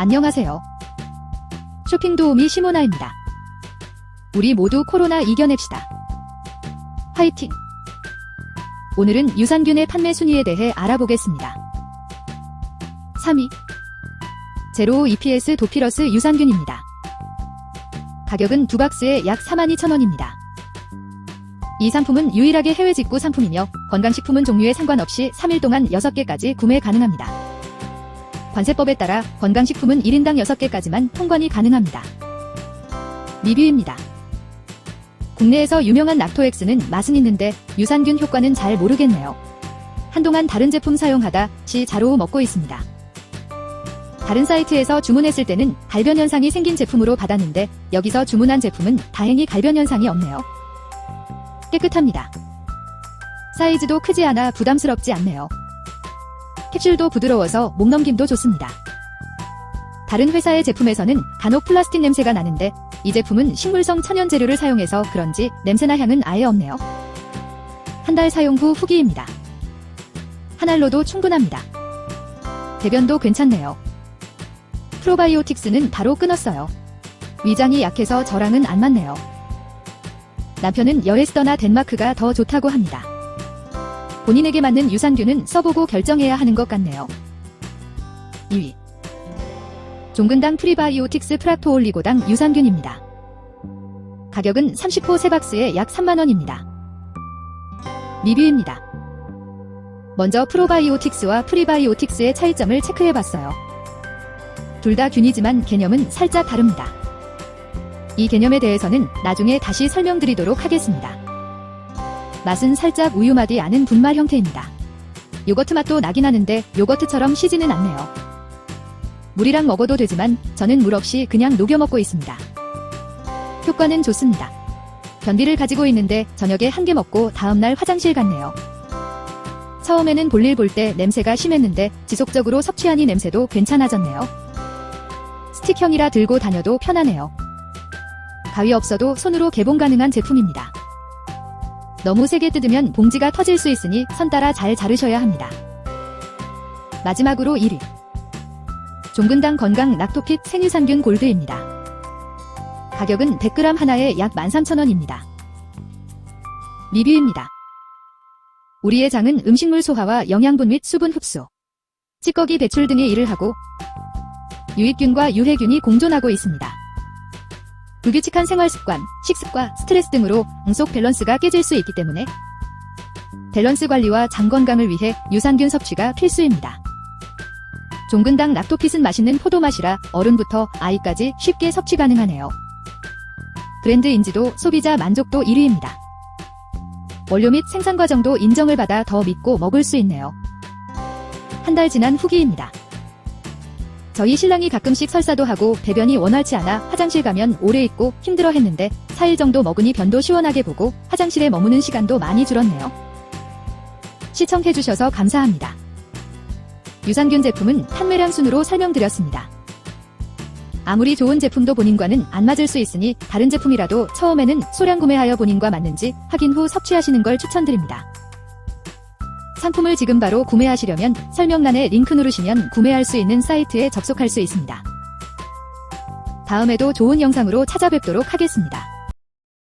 안녕하세요. 쇼핑 도우미 시모나입니다. 우리 모두 코로나 이겨냅시다. 화이팅! 오늘은 유산균의 판매 순위에 대해 알아보겠습니다. 3위. 제로 EPS 도피러스 유산균입니다. 가격은 두 박스에 약 42,000원입니다. 이 상품은 유일하게 해외 직구 상품이며 건강식품은 종류에 상관없이 3일 동안 6개까지 구매 가능합니다. 관세법에 따라 건강식품은 1인당 6개까지만 통관이 가능합니다. 리뷰입니다. 국내에서 유명한 락토엑스는 맛은 있는데 유산균 효과는 잘 모르겠네요. 한동안 다른 제품 사용하다 시 자로 먹고 있습니다. 다른 사이트에서 주문했을 때는 갈변 현상이 생긴 제품으로 받았는데 여기서 주문한 제품은 다행히 갈변 현상이 없네요. 깨끗합니다. 사이즈도 크지 않아 부담스럽지 않네요. 캡슐도 부드러워서 목넘김도 좋습니다. 다른 회사의 제품에서는 간혹 플라스틱 냄새가 나는데 이 제품은 식물성 천연 재료를 사용해서 그런지 냄새나 향은 아예 없네요. 한 달 사용 후 후기입니다. 한 알로도 충분합니다. 대변도 괜찮네요. 프로바이오틱스는 바로 끊었어요. 위장이 약해서 저랑은 안 맞네요. 남편은 여에스더나 덴마크가 더 좋다고 합니다. 본인에게 맞는 유산균은 써보고 결정해야 하는 것 같네요. 2위. 종근당 프리바이오틱스 프락토올리고당 유산균입니다. 가격은 30호 세 박스에 약 3만원입니다. 리뷰입니다. 먼저 프로바이오틱스와 프리바이오틱스의 차이점을 체크해봤어요. 둘 다 균이지만 개념은 살짝 다릅니다. 이 개념에 대해서는 나중에 다시 설명드리도록 하겠습니다. 맛은 살짝 우유 맛이 아는 분말 형태입니다. 요거트 맛도 나긴 하는데 요거트처럼 시지는 않네요. 물이랑 먹어도 되지만 저는 물 없이 그냥 녹여 먹고 있습니다. 효과는 좋습니다. 변비를 가지고 있는데 저녁에 한 개 먹고 다음날 화장실 갔네요. 처음에는 볼일 볼 때 냄새가 심했는데 지속적으로 섭취하니 냄새도 괜찮아졌네요. 스틱형이라 들고 다녀도 편하네요. 가위 없어도 손으로 개봉 가능한 제품입니다. 너무 세게 뜯으면 봉지가 터질 수 있으니 선 따라 잘 자르셔야 합니다. 마지막으로 1위. 종근당 건강 락토핏 생유산균 골드입니다. 가격은 100g 하나에 약 13,000원입니다. 리뷰입니다. 우리의 장은 음식물 소화와 영양분 및 수분 흡수, 찌꺼기 배출 등의 일을 하고 유익균과 유해균이 공존하고 있습니다. 불규칙한 생활 습관, 식습과 스트레스 등으로 응속 밸런스가 깨질 수 있기 때문에 밸런스 관리와 장 건강을 위해 유산균 섭취가 필수입니다. 종근당 락토핏은 맛있는 포도 맛이라 어른부터 아이까지 쉽게 섭취 가능하네요. 브랜드 인지도 소비자 만족도 1위입니다. 원료 및 생산 과정도 인정을 받아 더 믿고 먹을 수 있네요. 한 달 지난 후기입니다. 저희 신랑이 가끔씩 설사도 하고 배변이 원활치 않아 화장실 가면 오래 있고 힘들어 했는데 4일 정도 먹으니 변도 시원하게 보고 화장실에 머무는 시간도 많이 줄었네요. 시청해주셔서 감사합니다. 유산균 제품은 판매량 순으로 설명드렸습니다. 아무리 좋은 제품도 본인과는 안 맞을 수 있으니 다른 제품이라도 처음에는 소량 구매하여 본인과 맞는지 확인 후 섭취하시는 걸 추천드립니다. 상품을 지금 바로 구매하시려면 설명란에 링크 누르시면 구매할 수 있는 사이트에 접속할 수 있습니다. 다음에도 좋은 영상으로 찾아뵙도록 하겠습니다.